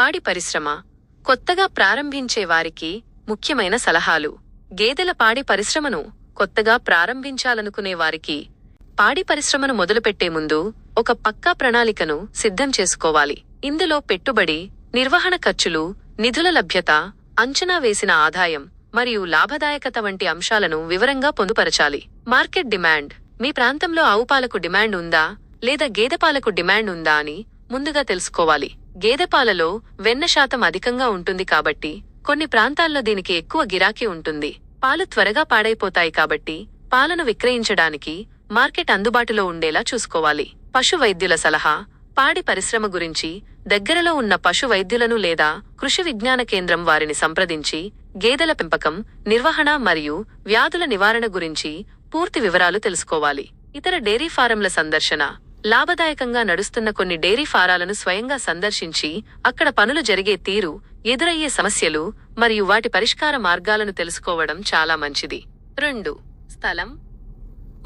పాడి పరిశ్రమ కొత్తగా ప్రారంభించే వారికి ముఖ్యమైన సలహాలు. గేదెల పాడి పరిశ్రమను కొత్తగా ప్రారంభించాలనుకునే వారికి పాడి పరిశ్రమను మొదలుపెట్టే ముందు ఒక పక్కా ప్రణాళికను సిద్ధం చేసుకోవాలి. ఇందులో పెట్టుబడి నిర్వహణ ఖర్చులు నిధుల లభ్యత అంచనా వేసిన ఆదాయం మరియు లాభదాయకత వంటి అంశాలను వివరంగా పొందుపరచాలి. మార్కెట్ డిమాండ్ మీ ప్రాంతంలో ఆవుపాలకు డిమాండ్ ఉందా లేదా గేదె పాలకు డిమాండ్ ఉందా అని ముందుగా తెలుసుకోవాలి. గేదె పాలలో వెన్న శాతం అధికంగా ఉంటుంది కాబట్టి కొన్ని ప్రాంతాల్లో దీనికి ఎక్కువ గిరాకీ ఉంటుంది. పాలు త్వరగా పాడైపోతాయి కాబట్టి పాలను విక్రయించడానికి మార్కెట్ అందుబాటులో ఉండేలా చూసుకోవాలి. పశు వైద్యుల సలహా పాడి పరిశ్రమ గురించి దగ్గరలో ఉన్న పశు వైద్యులను లేదా కృషి విజ్ఞాన కేంద్రం వారిని సంప్రదించి గేదెల పెంపకం నిర్వహణ మరియు వ్యాధుల నివారణ గురించి పూర్తి వివరాలు తెలుసుకోవాలి. ఇతర డైరీ ఫారంల సందర్శన లాభదాయకంగా నడుస్తున్న కొన్ని డైరీ ఫారాలను స్వయంగా సందర్శించి అక్కడ పనులు జరిగే తీరు ఎదురయ్యే సమస్యలు మరియు వాటి పరిష్కార మార్గాలను తెలుసుకోవడం చాలా మంచిది. రెండు స్థలం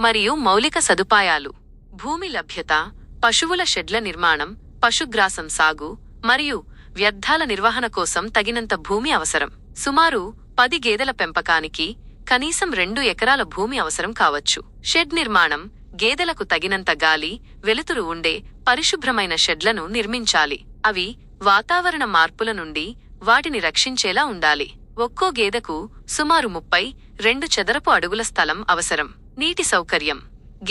మరియు మౌలిక సదుపాయాలు. భూమి లభ్యత పశువుల షెడ్ల నిర్మాణం పశుగ్రాసం సాగు మరియు వ్యర్థాల నిర్వహణ కోసం తగినంత భూమి అవసరం. సుమారు పది గేదెల పెంపకానికి కనీసం రెండు ఎకరాల భూమి అవసరం కావచ్చు. షెడ్ నిర్మాణం గేదెలకు తగినంత గాలి వెలుతురు ఉండే పరిశుభ్రమైన షెడ్లను నిర్మించాలి. అవి వాతావరణ మార్పుల నుండి వాటిని రక్షించేలా ఉండాలి. ఒక్కో గేదెకు సుమారు ముప్పై రెండు చదరపు అడుగుల స్థలం అవసరం. నీటి సౌకర్యం.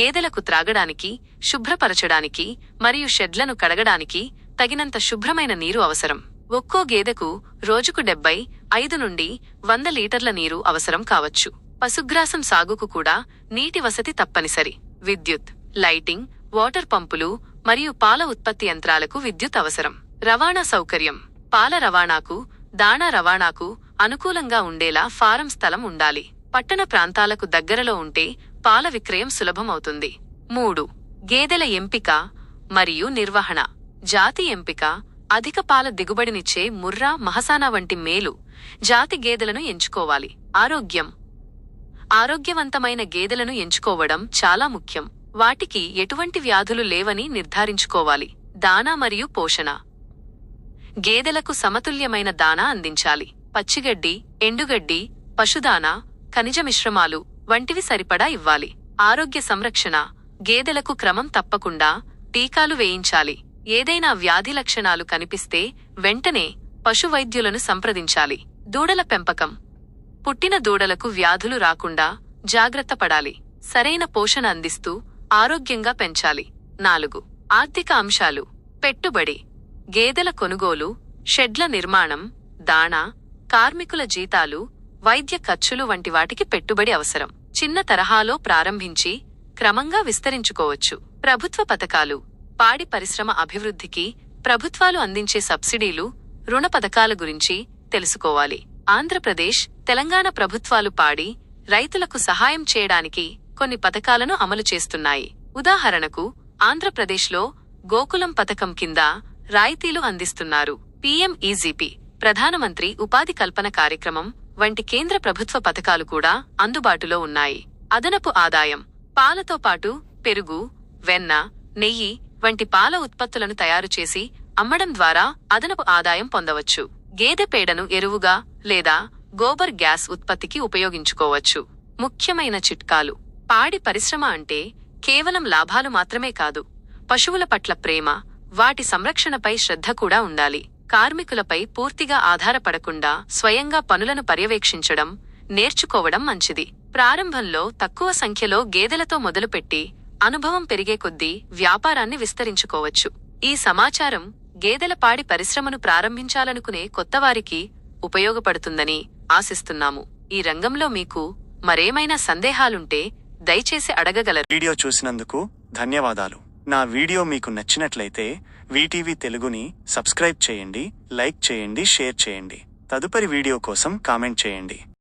గేదెలకు త్రాగడానికి శుభ్రపరచడానికి మరియు షెడ్లను కడగడానికి తగినంత శుభ్రమైన నీరు అవసరం. ఒక్కో గేదెకు రోజుకు డెబ్బై ఐదు నుండి వంద లీటర్ల నీరు అవసరం కావచ్చు. పశుగ్రాసం సాగుకు కూడా నీటి వసతి తప్పనిసరి. విద్యుత్ లైటింగ్ వాటర్ పంపులు మరియు పాల ఉత్పత్తి యంత్రాలకు విద్యుత్ అవసరం. రవాణా సౌకర్యం. పాల రవాణాకు దాణా రవాణాకు అనుకూలంగా ఉండేలా ఫారం స్థలం ఉండాలి. పట్టణ ప్రాంతాలకు దగ్గరలో ఉంటే పాల విక్రయం సులభం అవుతుంది. మూడు. గేదెల ఎంపిక మరియు నిర్వహణ. జాతి ఎంపిక అధిక పాల దిగుబడినిచ్చే ముర్రా మహసానా వంటి మేలు జాతి గేదెలను ఎంచుకోవాలి. ఆరోగ్యం. ఆరోగ్యవంతమైన గేదెలను ఎంచుకోవడం చాలా ముఖ్యం. వాటికి ఎటువంటి వ్యాధులు లేవని నిర్ధారించుకోవాలి. దానా మరియు పోషణ. గేదెలకు సమతుల్యమైన దానా అందించాలి. పచ్చిగడ్డి ఎండుగడ్డి పశుదానా ఖనిజ మిశ్రమాలు వంటివి సరిపడా ఇవ్వాలి. ఆరోగ్య సంరక్షణ. గేదెలకు క్రమం తప్పకుండా టీకాలు వేయించాలి. ఏదైనా వ్యాధి లక్షణాలు కనిపిస్తే వెంటనే పశువైద్యులను సంప్రదించాలి. దూడల పెంపకం. పుట్టిన దూడలకు వ్యాధులు రాకుండా జాగ్రత్త పడాలి. సరైన పోషణ అందిస్తూ ఆరోగ్యంగా పెంచాలి. నాలుగు ఆర్థిక అంశాలు. పెట్టుబడి. గేదెల కొనుగోలు షెడ్ల నిర్మాణం దాణా కార్మికుల జీతాలు వైద్య ఖర్చులు వంటి వాటికి పెట్టుబడి అవసరం. చిన్న తరహాలో ప్రారంభించి క్రమంగా విస్తరించుకోవచ్చు. ప్రభుత్వ పథకాలు. పాడి పరిశ్రమ అభివృద్ధికి ప్రభుత్వాలు అందించే సబ్సిడీలు రుణ పథకాల గురించి తెలుసుకోవాలి. ఆంధ్రప్రదేశ్ తెలంగాణ ప్రభుత్వాలు పాడి రైతులకు సహాయం చేయడానికి కొన్ని పథకాలను అమలు చేస్తున్నాయి. ఉదాహరణకు ఆంధ్రప్రదేశ్లో గోకులం పథకం కింద రాయితీలు అందిస్తున్నారు. పీఎం ఈజీపీ ప్రధానమంత్రి ఉపాధి కల్పన కార్యక్రమం వంటి కేంద్ర ప్రభుత్వ పథకాలు కూడా అందుబాటులో ఉన్నాయి. అదనపు ఆదాయం పాలతో పాటు పెరుగు వెన్న నెయ్యి వంటి పాల ఉత్పత్తులను తయారు చేసి అమ్మడం ద్వారా అదనపు ఆదాయం పొందవచ్చు. గేదె పేడను ఎరువుగా లేదా గోబర్ గ్యాస్ ఉత్పత్తికి ఉపయోగించుకోవచ్చు. ముఖ్యమైన చిట్కాలు. పాడి పరిశ్రమ అంటే కేవలం లాభాలు మాత్రమే కాదు పశువుల పట్ల ప్రేమ వాటి సంరక్షణపై శ్రద్ధ కూడా ఉండాలి. కార్మికులపై పూర్తిగా ఆధారపడకుండా స్వయంగా పనులను పర్యవేక్షించడం నేర్చుకోవడం మంచిది. ప్రారంభంలో తక్కువ సంఖ్యలో గేదెలతో మొదలుపెట్టి అనుభవం పెరిగే కొద్దీ వ్యాపారాన్ని విస్తరించుకోవచ్చు. ఈ సమాచారం గేదెల పాడి పరిశ్రమను ప్రారంభించాలనుకునే కొత్తవారికి ఉపయోగపడుతుందని ఆశిస్తున్నాము. ఈ రంగంలో మీకు మరేమైనా సందేహాలుంటే దయచేసి అడగగలరు. వీడియో చూసినందుకు ధన్యవాదాలు. నా వీడియో మీకు నచ్చినట్లయితే వీటీవీ తెలుగుని సబ్స్క్రైబ్ చేయండి లైక్ చేయండి షేర్ చేయండి. తదుపరి వీడియో కోసం కామెంట్ చేయండి.